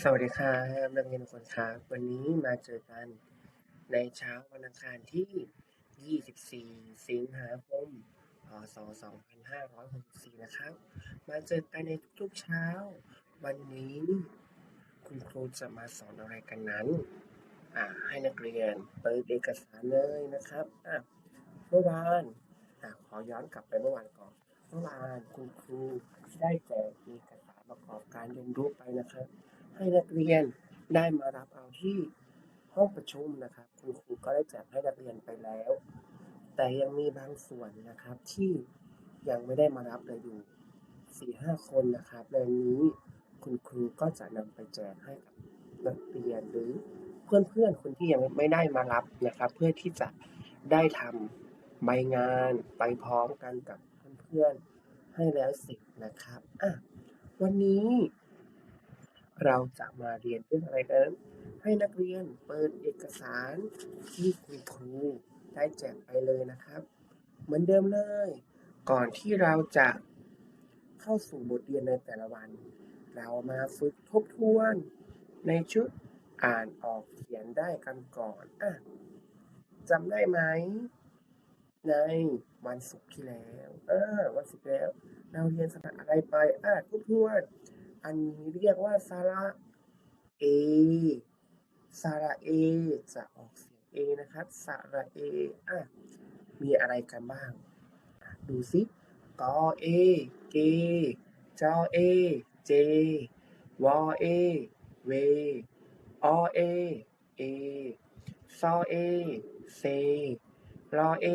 สวัสดีครับนักเรียนทุกคนครับ วันนี้มาเจอกันในเช้าวันอังคารที่ 24 สิงหาคม พศ 2564 นะครับ มาเจอกันในทุกๆเช้า วันนี้คุณครูจะมาสอนอะไรกันนั้น อ่า ให้นักเรียนเปิดเอกสารเลยนะครับ อะ เมื่อวานอะขอย้อนกลับไปเมื่อวานก่อน เมื่อวานคุณครูได้แจกเอกสารประกอบการเรียนรู้ไปนะครับ ให้นักเรียนได้มารับเอาที่ห้องประชุมนะครับ คุณครูก็ได้แจกให้นักเรียนไปแล้ว แต่ยังมีบางส่วนนะครับที่ยังไม่ได้มารับเลยอยู่สี่ห้าคนนะครับในนี้คุณครูก็จะนำไปแจกให้กับนักเรียนหรือเพื่อนๆคนที่ยังไม่ได้มารับนะครับ เพื่อที่จะได้ทำใบงานไปพร้อมกันกับเพื่อนๆให้แล้วเสร็จนะครับอะวันนี้ เราจะมาเรียนเรื่องอะไรกันนั้น ให้นักเรียนเปิดเอกสารที่คุณครูได้แจกไปเลยนะครับ เหมือนเดิมเลย ก่อนที่เราจะเข้าสู่บทเรียนในแต่ละวัน เรามาฝึกทบทวนในชุดอ่านออกเขียนได้กันก่อนอะจำได้ไหม ในวันศุกร์ที่แล้ว เออ วันศุกร์แล้ว เราเรียนสระอะไรไปอะทบทวน อันนี้เรียกว่าสระเอสระเอจะออกเสียงเอนะครับสระเออะมีอะไรกันบ้าง ดูสิกอเอเกจอเอเจวอเอเวอเอเอซอเอเซรอเอ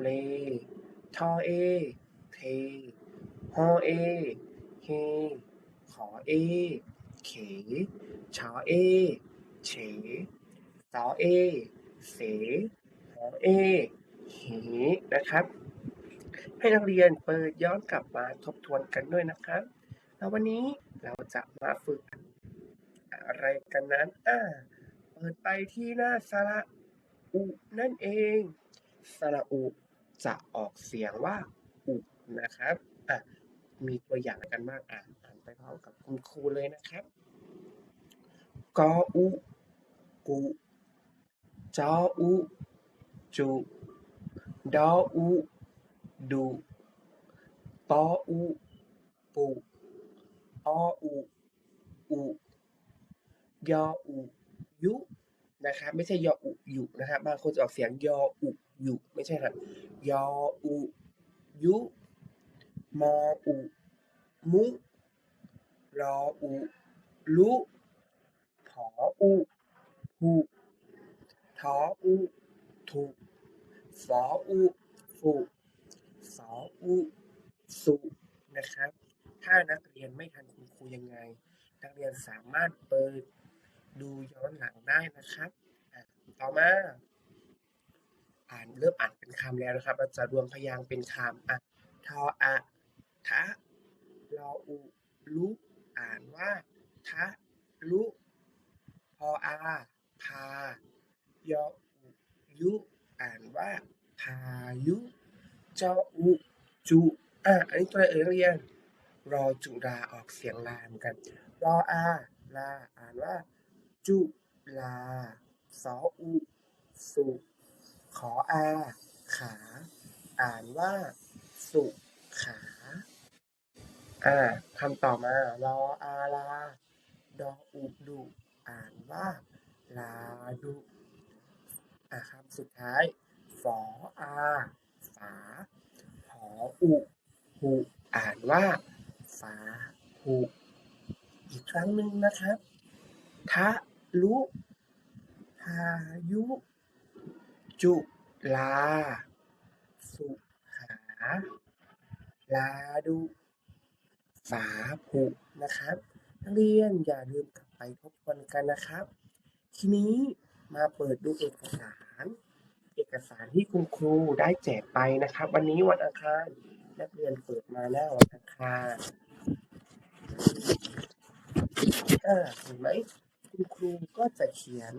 เลทอเอเทฮอเอเฮ ขอเอ เขชอเอ เฉสอเอ เสหอเอเหนะครับ ให้นักเรียนเปิดย้อนกลับมาทบทวนกันด้วยนะครับ แล้ววันนี้เราจะมาฝึกอะไรกันนั้น อ่า เปิดไปที่หน้าสระอุ นั่นเอง สระอุจะออกเสียงว่าอุนะครับ อะ มีตัวอย่างกันบ้างอ่านอ่าน ไปพร้อมกับคุณครูเลยนะครับ กออุกุจออุจุดออุดุปออุปุออุอุยออุยุนะครับไม่ใช่ยออุยุนะครับบางคนจะออกเสียงยออุยุไม่ใช่ครับยออุยุมออุมุ รออุลุผออุหุทออุทุฝออุฟุสออุสุนะครับ ถ้านักเรียนไม่ทันคุณครูยังไง นักเรียนสามารถเปิดดูย้อนหลังได้นะครับ ต่อมา อ่านเริ่มอ่านเป็นคำแล้วนะครับ เราจะรวมพยางค์เป็นคำอะทออะทะรออุลุ อ่านว่า ทะลุพออาพายอุยุ อ่านว่า พายุจออุจุอะอันนี้ตัวเอ่ยเรียน รอจุราออกเสียงลาเหมือนกัน รออาลาอ่านว่า จุลาสออุสุขออา ขา อ่านว่า สุขา อ่าคำต่อมารออาลา ดออุดุอ่านว่าลาดุอ่าคำสุดท้ายฝออาฝาหออุหุอ่านว่าฟ้าหุอีกครั้งหนึ่งนะครับทะลุพายุ จุลา สุขาลาดุ ฝาผุนะครับ นักเรียนอย่าลืมกลับไปทบทวนกันนะครับ ทีนี้มาเปิดดูเอกสาร เอกสารที่คุณครูได้แจกไปนะครับ วันนี้วันอังคารนักเรียนเปิดมาหน้าวันอังคารอ่าเห็นไหมคุณครูก็จะเขียน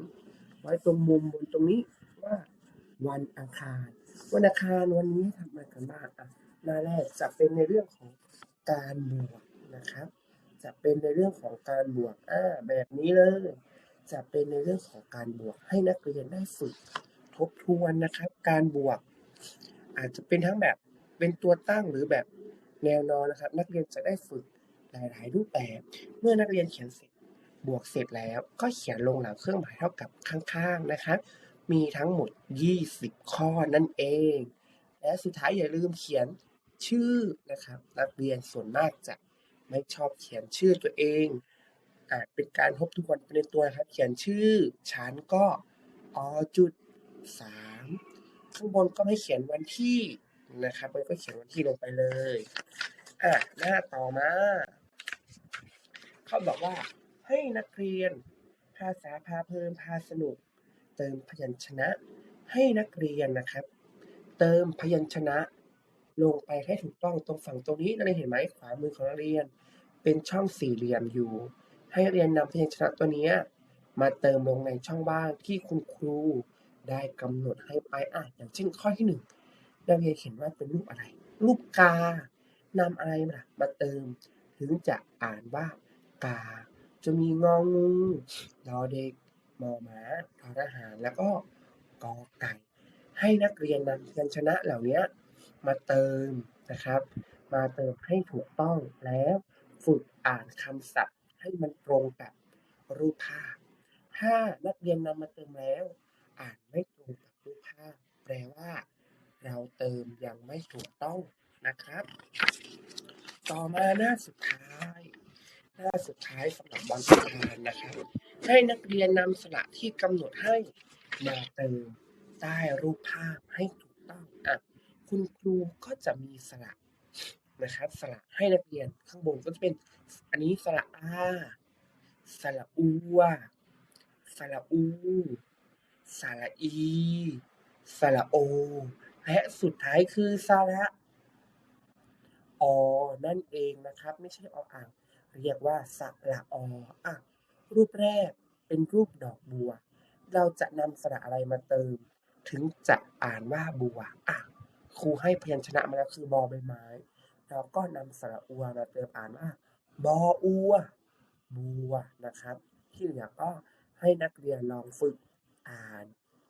ไว้ตรงมุมบนตรงนี้ว่าวันอังคาร วันอังคารวันนี้ทำอะไรกันบ้างอะหน้าแรกจะเป็นในเรื่องของ การบวกนะครับ จะเป็นในเรื่องของการบวกอ่าแบบนี้เลย จะเป็นในเรื่องของการบวกให้นักเรียนได้ฝึกทบทวนนะครับ การบวก อาจจะเป็นทั้งแบบเป็นตัวตั้งหรือแบบแนวนอนนะครับ นักเรียนจะได้ฝึกหลายๆรูปแบบ เมื่อนักเรียนเขียนเสร็จบวกเสร็จแล้วก็เขียนลงหลังเครื่องหมายเท่ากับข้างๆนะครับมีทั้งหมด 20 ข้อนั่นเอง และสุดท้ายอย่าลืมเขียน ชื่อนะครับ นักเรียนส่วนมากจะไม่ชอบเขียนชื่อตัวเอง อาจเป็นการทบทวนไปในตัวครับ เขียนชื่อชั้นก็อจุดสามข้างบนก็ให้เขียนวันที่นะครับ มันก็เขียนวันที่ลงไปเลยอะหน้าต่อมาเขาบอกว่าให้นักเรียนภาษาพาเพลินพาสนุก เติมพยัญชนะ ให้นักเรียนนะครับ เติมพยัญชนะ ลงไปให้ถูกต้องตรงฝั่งตรงนี้นักเรียนเห็นไหมขวามือของนักเรียน เป็นช่องสี่เหลี่ยมอยู่ ให้นักเรียนนำพยัญชนะตัวนี้มาเติมลงในช่องว่างที่คุณครูได้กำหนดให้ไปอะอย่างเช่นข้อที่หนึ่งนักเรียนเห็นว่าเป็นรูปอะไร รูปกานำอะไรมามาเติม ถึงจะอ่านว่ากา จะมีงองูรอเด็กมอม้าทอทหารแล้วก็กอไก่ ให้นักเรียนนำพยัญชนะเหล่านี้ มาเติมนะครับ มาเติมให้ถูกต้องแล้วฝึกอ่านคำศัพท์ ให้มันตรงกับรูปภาพ ถ้านักเรียนนำมาเติมแล้ว อ่านไม่ตรงกับรูปภาพ แปลว่า เราเติมยังไม่ถูกต้องนะครับ ต่อมาหน้าสุดท้าย หน้าสุดท้ายสำหรับวันอังคารนะครับ ให้นักเรียนนำสระที่กำหนดให้มาเติมใต้รูปภาพให้ถูกต้องอะ คุณครูก็จะมีสระนะครับสระให้นักเรียนข้างบนก็จะเป็นอันนี้สระอาสระอูสระอูสระอี สระโอ และสุดท้ายคือสระอนั่นเองนะครับ ไม่ใช่ออ่าง เรียกว่าสระออะรูปแรกเป็นรูปดอกบัว เราจะนำสระอะไรมาเติม ถึงจะอ่านว่าบัวอะ ครูให้พยัญชนะมาแล้วคือบอใบไม้ เราก็นำสระอัวมาเติมอ่านว่าบออัวบัวนะครับ ที่เหลือก็ให้นักเรียนลองฝึกอ่าน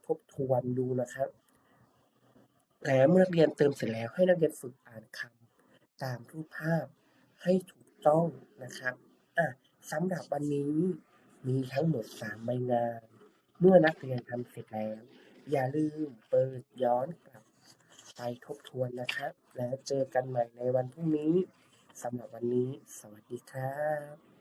ทบทวนดูนะครับแล้วเมื่อนักเรียนเติมเสร็จแล้วให้นักเรียนฝึกอ่านคำตามรูปภาพให้ถูกต้องนะครับอะสำหรับวันนี้มีทั้งหมด 3 ใบงาน เมื่อนักเรียนทำเสร็จแล้ว อย่าลืมเปิดย้อนกลับ ไปทบทวนนะครับ แล้วเจอกันใหม่ในวันพรุ่งนี้สำหรับวันนี้ สวัสดีครับ